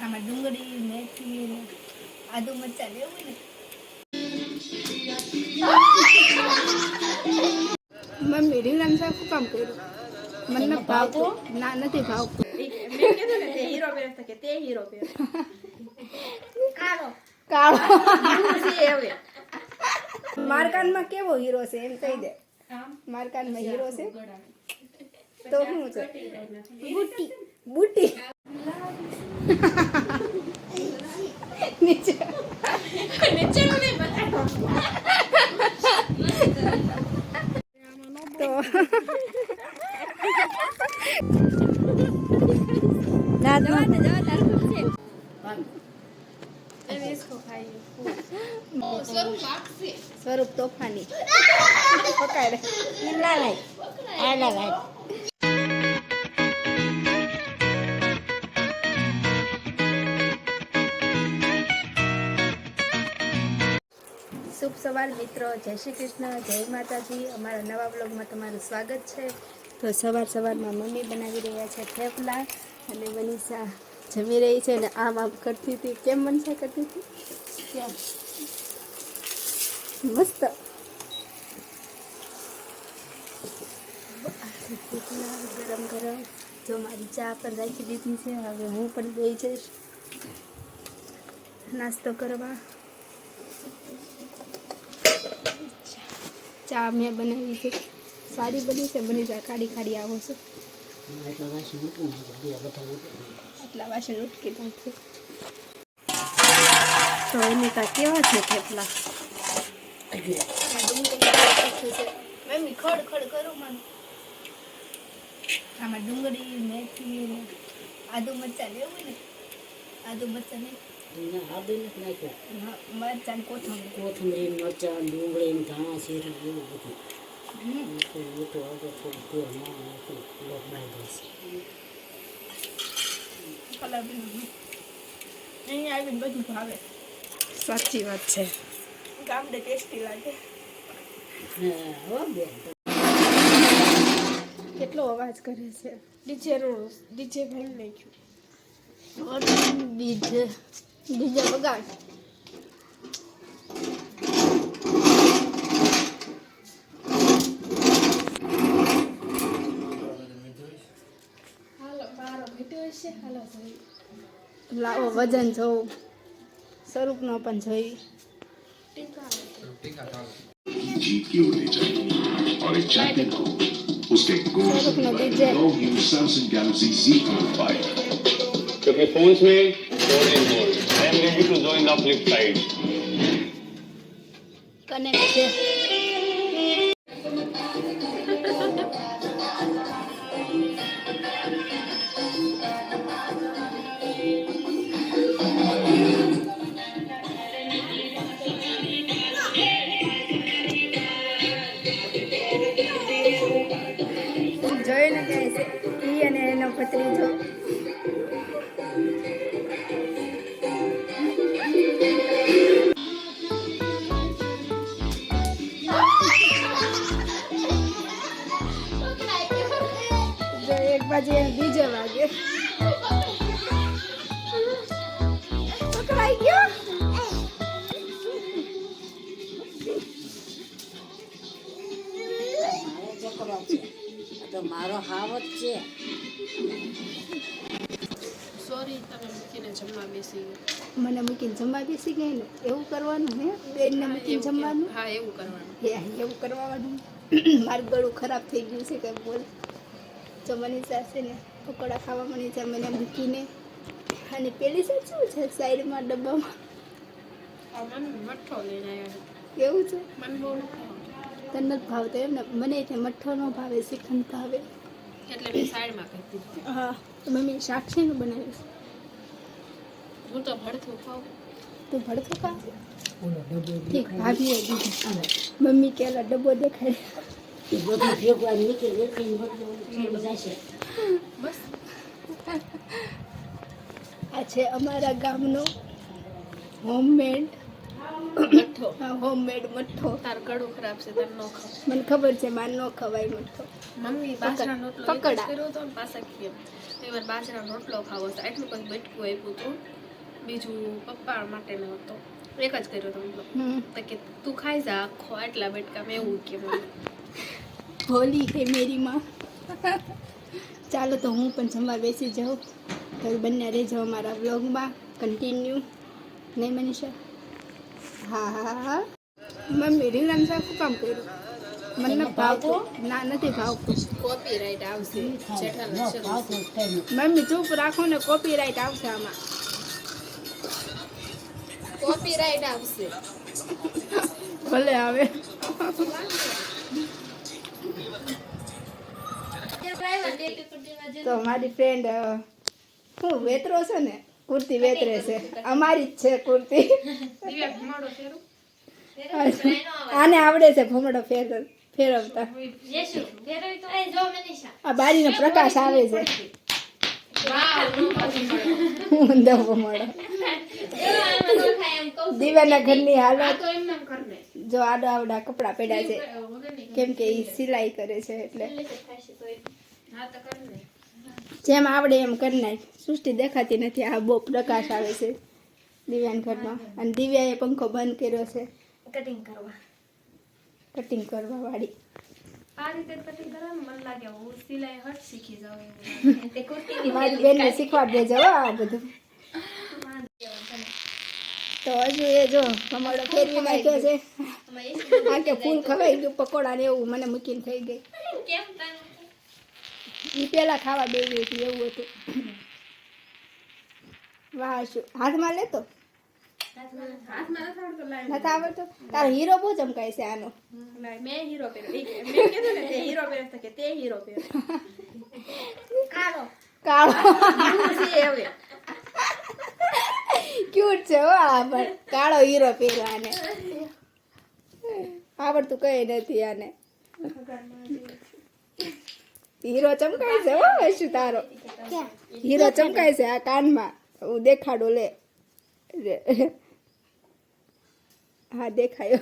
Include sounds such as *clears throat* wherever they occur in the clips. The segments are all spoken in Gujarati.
આમાં ડુંગળી મેથી ને આદુ મરચાં લેવું ને મમ્મી રીંગણ શાક શું કામ કર્યું મને નથી ભાવતું ના નથી ભાવતું મેં કીધું ને તે હીરો પહેરે છે કે તે હીરો પહેરે કાળો છે હવે મારકાનમાં કેવો હીરો છે એમ કહી દે મારકાનમાં હીરો છે તો શું છે બુટી બુટી નીચે નીચેનું નહીં બતાવો તો સવાર મિત્રો, જય શ્રી કૃષ્ણ, જય માતાજી. અમારા નવા બ્લોગમાં તમારું સ્વાગત છે. તો સવાર સવારમાં મમ્મી બનાવી રહ્યા છે થેપલા અને મનીષા જમી રહી છે અને આમ આમ કરતી હતી. કેમ મનસા કરતી હતી? મસ્ત. ગરમ ગરમ. જો મારી ચા પણ રાખી દીધી છે. હવે હું પણ દઈ જઈશ. નાસ્તો કરવા. ચા મેં બનાવી છે. સારી બની છે બની જાય કાઢી કાઢી આવો છો. આટલા વાસણ ઉટકી નાખશે તો એની તા કેવા છે થેપલા? મમ્મી, ખડ ખડ કરું મને. આમાં ડુંગળી, મેથી, આદુ મરચાં લેવું ને? આદુ મરચાં નહીં. હા, મરચાં ને કોથમરી. કોથમરી મરચાં ડુંગળી ધાણા જીરું એવું બધું. મીઠું આગળ થોડું તેલ ના નાખી લોટ બાંધી દઈશ અહીંયા આવીને બધું ભાવે. સાચી વાત છે. ગામડે ટેસ્ટી લાગે. હા હો બેન. કેટલો અવાજ કરે છે? ડીજે નો ડીજે ભાઈ નાખ્યું. ડીજે. હાલો ભાઈ લાવો વજન જોવું સ્વરૂપનો પણ જોઈ. ટીકા जीत I am ready to join the flip side. Connect. જોયું ને કે એ અને એનો મારો છે તો મારો હાવ જ છે. સોરી તમે મૂકીને જમવા બેસી ગયા. મને મૂકીને જમવા બેસી ગઈ ને? એવું કરવાનું હે? બેનને મૂકીને જમવાનું? હા એવું કરવાનું. હે એવું કરવાનું. *clears throat* મારું ગળું ખરાબ થઈ ગયું છે કે બોલ. જમવાની સાસે ને પકોડા ખાવા મનીષા મને મૂકીને અને પેલી સાઈડ શું છે? સાઈડમાં ડબ્બામાં? લઈને આવ્યો કેવું છે? મને બહુ. તને નથી ભાવતો એમ ને મને એટલે મઠ્ઠો ન ભાવે શ્રીખંડ ભાવે. એટલે મેં સાઈડમાં કહી દીધું. હા તો મમ્મી શાક છે ને બનાવીશ હું તો ભડથું ખાઉં. તું ભડથું ખા? ઠીક ભાભીએ દીધું મમ્મી કેલા ડબ્બો દેખાય. બધું ભેગું આ નીકળી નીકળીને જશે બસ. આ છે અમારા ગામનો હોમમેડ મઠ્ઠો. હોમમેડ મઠ્ઠો. તાર કડો ખરાબ છે તાર નો ખાવ મને ખબર છે માર નો ખવાય મઠ્ઠો. મમ્મી બાજરાનો રોટલો પકડા. કર્યો હતો ને પાછા ખીએ. એમાં બાજરાનો રોટલો ખાવો છે એટલું કંઈક બટકું આપ્યું હતું. બીજું પપ્પા માટે હતો. એક જ કર્યો તો તો કે તું ખાઈ જા આખો આટલા બટકા મેં એવું કે મને. હોલી છે મેરી માં. ચાલો તો હું પણ જમવા બેસી જાઉં. તો બંને રહેજો અમારા બ્લોગમાં કન્ટિન્યુ નહીં મનીષા? હા. હા હા મમ્મી રીંગણ શાક શું કામ કર્યું. મને ભાવતો ના નથી ભાવતો કોપીરાઇટ આવશે. મમ્મી ચૂપ રાખો ને કોપીરાઇટ આવશે આમાં. કોપીરાઇટ આવશે. ભલે આવે. તો મારી ફ્રેન્ડ હું વેતરો છે ને? કુર્તી વેતરે છે. અમારી જ છે કુર્તી. આને આવડે છે ભમડો ફેર ફેરવતા. આ બારીનો પ્રકાશ આવે છે. દીવાના ઘરની હાલત તો એમ નામ કરને જો આડા આવડા કપડાં પડ્યા છે. કેમ કે એ સિલાઈ કરે છે એટલે. હા તો કરને જેમ આવડે એમ કરી નાખ. સૃષ્ટિ દેખાતી નથી. આ બહુ પ્રકાશ આવે છે દિવ્યાન ઘરમાં. અને દિવ્યાએ પંખો બંધ કર્યો છે. કટિંગ કરવા. કટિંગ કરવા વાળી મારી બેનને શીખવા દેજો હો આ બધું. તો હજુ એ જો કમળો ફેરવી નાખ્યો છે. આ કે ફૂલ ખવાઈ ગયું પકોડા ને એવું મને મૂકીને થઈ ગઈ. એ પેલા ખાવા બેસી હતી એવું હતું. વાહ શું? હાથમાં લેતો? નથી આવડતો તારો હીરો બહુ ચમકાય છે આનો. મેં હીરો પહેર્યો. મેં કીધું ને તે હીરો પહેર્યો કે તે હીરો પહેર્યો કાળો. હવે. ક્યુટ છે હો આ પણ. કાળો હીરો પહેર્યો આને. આવડતું કઈ નથી આને. હીરો ચમકાય છે હો શું તારો. હીરો ચમકાય છે આ કાનમાં. હું દેખાડો લે. હા દેખાયો.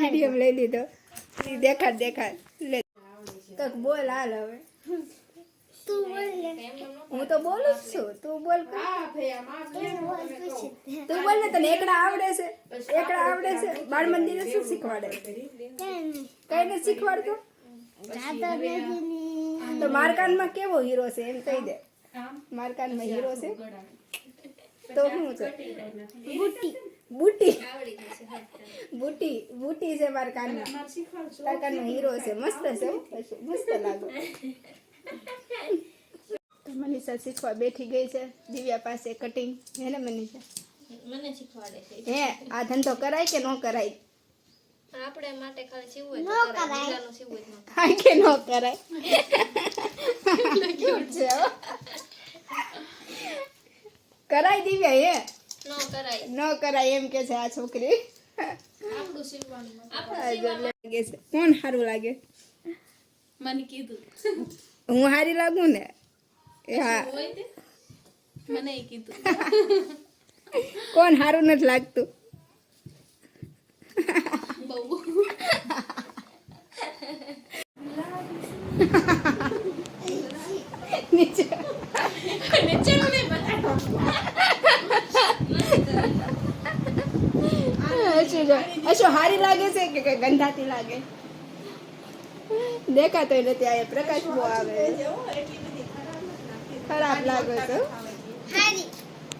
મીડિયમ લઈ લીધો. દેખાડ દેખાડ. લે. તો બોલ હાલ હવે. હું તો બોલું જ છું. તું બોલ તું બોલ ને તને એકડા આવડે છે. એકડા આવડે છે. બાળ મંદિરે શું શીખવાડે? કઈ ને શીખવાડતો? તો મારકાનમાં કેવો હીરો છે એમ કહી દે. મારકાનમાં હીરો છે? તો શું છે? બુટી. બુટી. બુટી. બુટી છે મારા કાનમાં તારા કાનમાં હીરો છે. મસ્ત છે મસ્ત લાગે. તો મનીષા શીખવા બેઠી ગઈ છે. દિવ્યા પાસે કટિંગ હે ને મનીષા મને શીખવાડે છે. હે આ ધંધો કરાય કે ન કરાય? આપણે માટે ખાલી સીવું હોય તો કરાય બીજાનું સીવું જ ન કે ન કરાય. *laughs* Cute છે કરાય દિવ્યા હે ન કરાય. ન કરાય એમ કે છે આ છોકરી. આપણું સીવવાનું આપણું લાગે છે. કોણ સારું લાગે? મને કીધું. હું સારી લાગુ ને? એ હા. મને કીધું. કોણ સારું નથી લાગતું બહુ નીચે નીચેનું નહીં બતાવો અશુ જો હારી લાગે છે કે કઈ ગંધાતી લાગે? દેખાતોય નથી આ પ્રકાશ બહુ આવે. ખરાબ લાગે છે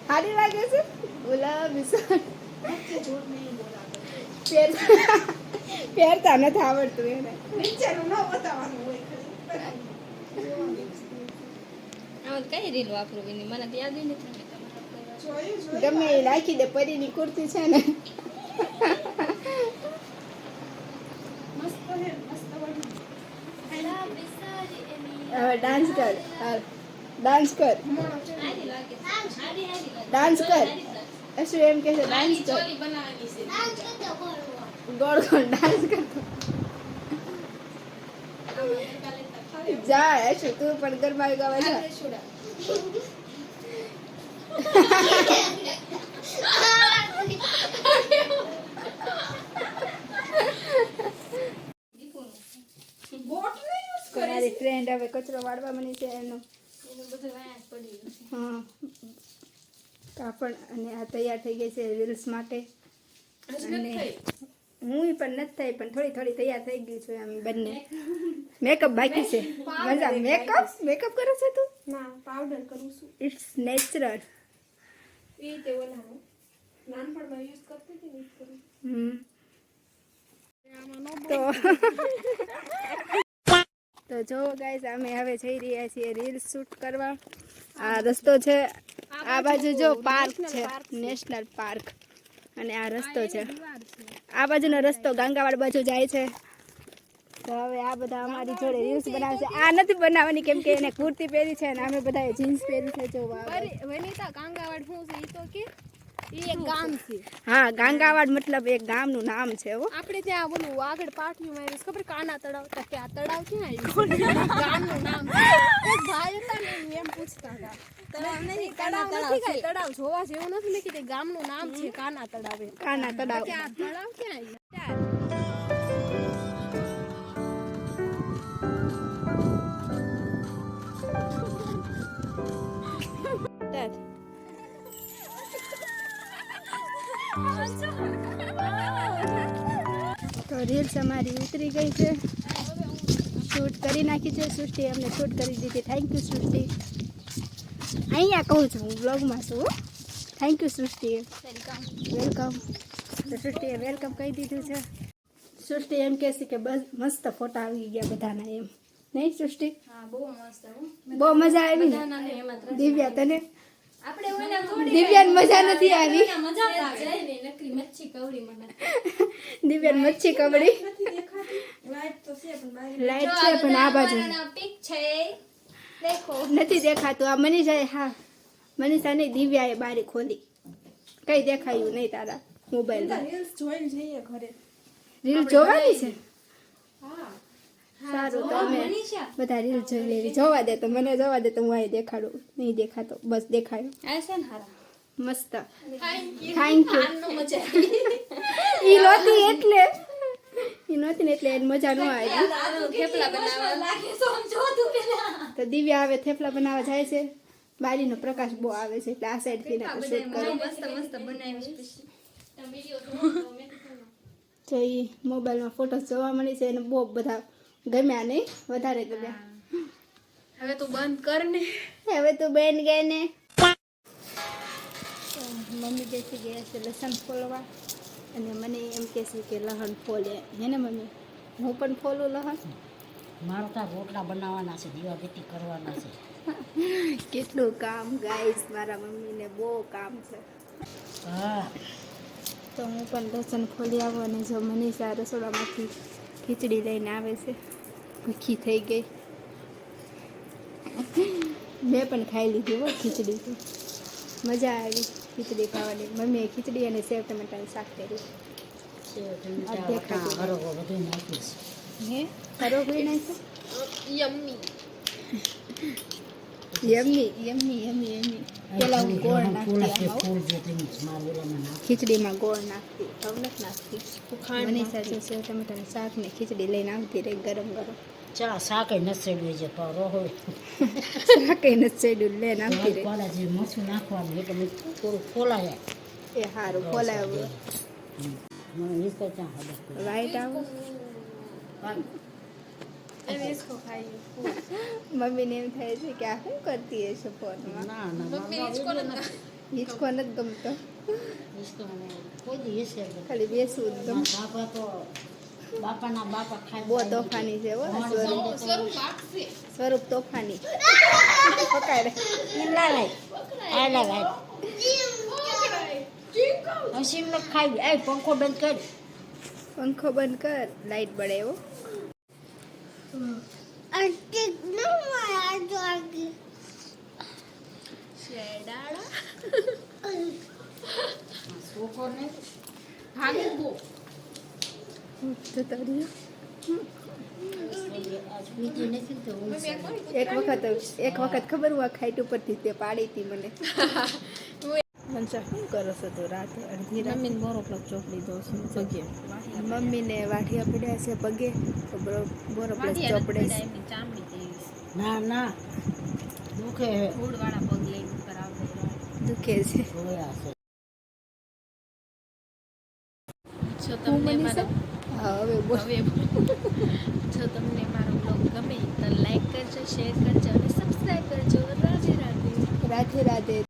સારી લાગે છે? ગુલાબી સર પહેરતા નથી આવડતું એને. આમાં કઈ રીલ વાપરું એની? મને યાદ નથી ગમે એ રાખી દે પરીની કુર્તી છે ને. હવે ડાન્સ કર. ડાન્સ કર. ડાન્સ કર. શું એમ કે છે ડાન્સ કર. ગોળ ગોળ ડાન્સ કરતો જા શું તું પણ ગરબા ગાવા જા. *laughs* મારી ફ્રેન્ડ હવે કચરો વાળવા મને છે એનું. હા. કાપડ અને આ તૈયાર થઈ ગઈ છે રીલ્સ માટે. અને હું પણ નથી થઈ પણ થોડી થોડી તૈયાર થઈ ગઈ છું એમ બંને. મેકઅપ બાકી છે. *laughs* મજા મેકઅપ મેકઅપ કરો છો તું? ના પાવડર કરું છું. ઇટ્સ નેચરલ એ તે ઓલા નાનપણમાં યુઝ કરતી હતી ને કરું. હમ. તો *laughs* તો જો ગાઈસ અમે હવે જઈ રહ્યા છીએ રીલ્સ શૂટ કરવા. આ રસ્તો છે, આ બાજુ જો પાર્ક છે નેશનલ પાર્ક અને આ રસ્તો છે. આ બાજુનો રસ્તો ગાંગાવાડ બાજુ જાય છે. તો હવે આ બધા અમારી જોડે રીલ્સ બનાવે છે. આ નથી બનાવવાની કેમ કે એને કુર્તી પહેરી છે અને અમે બધાએ જીન્સ પહેરી છે. જો. વનિતા, ગાંગાવાડ શું છે? ઈ તો કે એક ગામ છે. હા ગાંગાવાડ મતલબ એક ગામનું નામ છે હો. આપણે ત્યાં ઓલું આગળ પાટિયું માર્યું છે. ખબર કાના તળાવ? તો કે આ તળાવ ક્યાં આવ્યું ગામનું નામ એક ભાઈ હતા ને એમ પૂછતા હતા. તળાવ નહીં તળાવ નથી તળાવ જોવા જેવું નથી. મેં કીધું ગામનું નામ છે કાના તળાવ. કાના તળાવ. કે આ તળાવ ક્યાં આવ્યું Dad. તો રીલ્સ અમારી ઉતરી ગઈ છે. શૂટ કરી નાખી છે સૃષ્ટિ. અમને શૂટ કરી દીધી. થેન્ક યુ સૃષ્ટિ. અહીંયા કહું છું હું બ્લોગમાં છું થેન્ક યુ સૃષ્ટિ વેલકમ તો સૃષ્ટિએ વેલકમ કહી દીધું છે. સૃષ્ટિ એમ કહે છે કે બસ મસ્ત ફોટા આવી ગયા બધાના એમ. નહીં સૃષ્ટિ? બહુ મસ્ત બહુ મજા આવી દિવ્યા તને? આપણે ઓલા થોડી દિવ્યાન મજા નથી આવી. મજા આવે. જાય ને નકરી મચ્છી કવડી મને. દિવ્યાન મચ્છી કબડી લાઈટ તો છે પણ લાઈટ છે પણ આ બાજુ. પિક છે દેખો. નથી દેખાતું. આ મનીષાએ હા. મનીષા નહીં દિવ્યાએ બારી ખોલી. કઈ દેખાયું નહીં તારા મોબાઈલ રીલ્સ જોઈને જઈએ ઘરે. રીલ જોવાની છે? હા. સારું તો અમે બધા રીલ જોઈ લેવી જોવા દે તો મને જોવા દે તો હું અહીં દેખાડું નહીં દેખાતો બસ દેખાયો. આ છે ને હારા. મસ્ત. થેન્ક થેન્ક યુ એ મજા ઈ નહોતી એટલે. એ નહોતી ને એટલે મજા ન આવી. થેપલા બનાવવા. તો દિવ્યા આવે થેપલા બનાવવા જાય છે. બારીનો પ્રકાશ બહુ આવે છે એટલે આ સાઈડથી ને શૂટ કરું. મસ્ત મસ્ત બનાવી પછી તમે વિડિયો તો એ મોબાઈલમાં ફોટોસ જોવા મળી છે એને બહુ બધા ગમ્યા નહીં? વધારે ગમ્યા. હવે તું બંધ કર ને. હવે તું બેન ગઈ ને. તો મમ્મી બેસી ગયા છે લસણ ફોલવા. અને મને એમ કહે છે કે લહણ ફોલે. હે ને મમ્મી? હું પણ ફોલું લહણ? મારો ત્યાં રોટલા બનાવવાના છે દીવાબત્તી કરવાના છે. કેટલું કામ ગાઈસ મારા મમ્મીને બહુ કામ છે. હા. તો હું પણ લસણ ખોલી આવું અને જો મનીષા રસોડામાંથી ખીચડી લઈને આવે છે. ભૂખી થઈ ગઈ. મેં પણ ખાઈ લીધી હો ખીચડી તો. મજા આવી ખીચડી ખાવાની. મમ્મીએ ખીચડી અને સેવ ટમેટાનું શાક કર્યું. હે? ખરો કોઈ નાખ્યો? Yummy. Yummy yummy yummy yummy. પેલા હું ગોળ નાખતી ખીચડીમાં ગોળ નાખતી. હવે નથી નાખતી. મને જો સેવ ટમેટાનું શાક ને ખીચડી લઈને આવતી રહી ગરમ ગરમ. ચા શાક નસેડું જે પારો હોય લે નાખી સારું ફોલાય. રાઈટ આવો? મમ્મીને એમ થાય છે કે આ શું કરતી હશે ફોનમાં? નથી ગમતો. ખાલી બેસવું ગમ બાપાના બાપા ખાઈ બહુ તોફાની છે હો સ્વરૂપ. સ્વરૂપ તોફાની. પકડ. ઈલા લાય. આ લા ભાઈ ખાઈ એ પંખો બંધ કર. પંખો બંધ કર. લાઈટ બળે એવો શેડાળા છોકરો ને ભાગી બો તો તરી આ સ્વીટી નથી તો હું એક વખત એક વખત ખબર હું આ ખાઈટ ઉપરથી તે પાડી હતી મને. મનસા શું કરો છો તો રાતે અડધી રાતે બોરો પ્લગ ચોપડી દો છું પગે. મમ્મીને વાઠિયા પડ્યા છે પગે તો બરો- પ્લસ ચોપડે છે. ના ના. દુખે હે પગ લઈને ઉપર આવે દુખે છે. છે. તમને હવે જો તમને મારો બ્લોગ ગમે તો લાઈક કરજો શેર કરજો અને સબસ્ક્રાઈબ કરજો. રાધે રાધે રાધે રાધે.